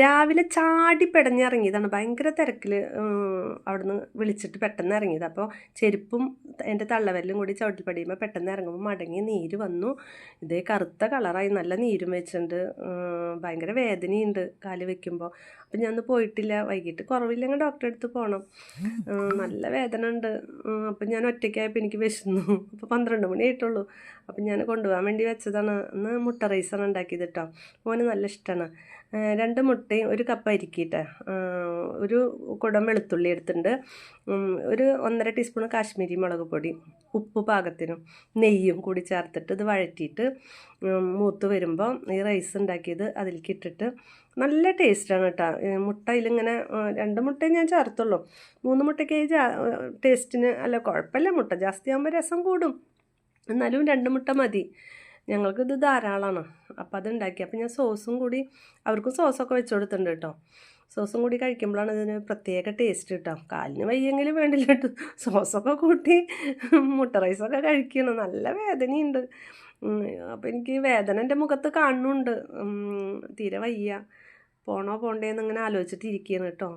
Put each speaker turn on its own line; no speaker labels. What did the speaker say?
രാവിലെ ചാടി പെടഞ്ഞിറങ്ങിയതാണ്. ഭയങ്കര തിരക്കിൽ അവിടുന്ന് വിളിച്ചിട്ട് പെട്ടെന്ന് ഇറങ്ങിയത്. അപ്പോൾ ചെരുപ്പും എന്റെ തള്ളവരലും കൂടി ചവിട്ടിൽ പടിയുമ്പോൾ പെട്ടെന്ന് ഇറങ്ങുമ്പോൾ മടങ്ങി നീര് വന്നു. ഇതേ കറുത്ത കളറായി. നല്ല നീരും വെച്ചിട്ടുണ്ട്. ഭയങ്കര വേദനയുണ്ട് കാൽ വെക്കുമ്പോൾ അപ്പം ഞാൻ പോയിട്ടില്ല. വൈകിട്ട് കുറവില്ലെങ്കിൽ ഡോക്ടറെ അടുത്ത് പോകണം നല്ല വേദന ഉണ്ട് അപ്പം ഞാൻ ഒറ്റയ്ക്കായപ്പോൾ എനിക്ക് വിശന്നു. അപ്പോൾ പന്ത്രണ്ട് മണി ആയിട്ടുള്ളൂ. അപ്പം ഞാൻ കൊണ്ടുപോകാൻ വേണ്ടി വെച്ചതാണ്. ഇന്ന് മുട്ട റൈസാണ് ഉണ്ടാക്കിയത് കേട്ടോ. മോന് നല്ല ഇഷ്ടമാണ് രണ്ട് മുട്ടയും ഒരു കപ്പ് അരിക്കിയിട്ട് ഒരു കുടം വെളുത്തുള്ളി എടുത്തിട്ടുണ്ട്. ഒരു ഒന്നര ടീസ്പൂൺ കാശ്മീരി മുളക് പൊടി ഉപ്പ് പാകത്തിനും നെയ്യും കൂടി ചേർത്തിട്ട് ഇത് വഴറ്റിയിട്ട് മൂത്ത് വരുമ്പോൾ ഈ റൈസ് ഉണ്ടാക്കിയത് അതിലേക്ക് ഇട്ടിട്ട് നല്ല ടേസ്റ്റാണ് കേട്ടോ മുട്ട ഇതിലിങ്ങനെ രണ്ട് മുട്ടയും ഞാൻ ചേർത്തുള്ളൂ. മൂന്ന് മുട്ടയ്ക്ക് ടേസ്റ്റിന് അല്ല കുഴപ്പമില്ല മുട്ട. ജാസ്തി ആകുമ്പോൾ രസം കൂടും. എന്നാലും രണ്ട് മുട്ട മതി. ഞങ്ങൾക്കിത് ധാരാളമാണ് അപ്പോൾ അത് ഉണ്ടാക്കി അപ്പോൾ ഞാൻ സോസും കൂടി അവർക്കും സോസൊക്കെ വെച്ച് കൊടുത്തിട്ടുണ്ട് കേട്ടോ. സോസും കൂടി കഴിക്കുമ്പോഴാണ് ഇതിന് പ്രത്യേക ടേസ്റ്റ് കിട്ടാം കാലിന് വയ്യെങ്കിലും വേണ്ടില്ല കേട്ടോ. സോസൊക്കെ കൂട്ടി മുട്ട റൈസൊക്കെ കഴിക്കണം. നല്ല വേദനയുണ്ട്. അപ്പോൾ എനിക്ക് വേദന എന്റെ മുഖത്ത് കാണുന്നുണ്ട്. തീരെ വയ്യ. പോണോ പോണ്ടേന്ന് ഇങ്ങനെ ആലോചിച്ചിട്ട് കേട്ടോ.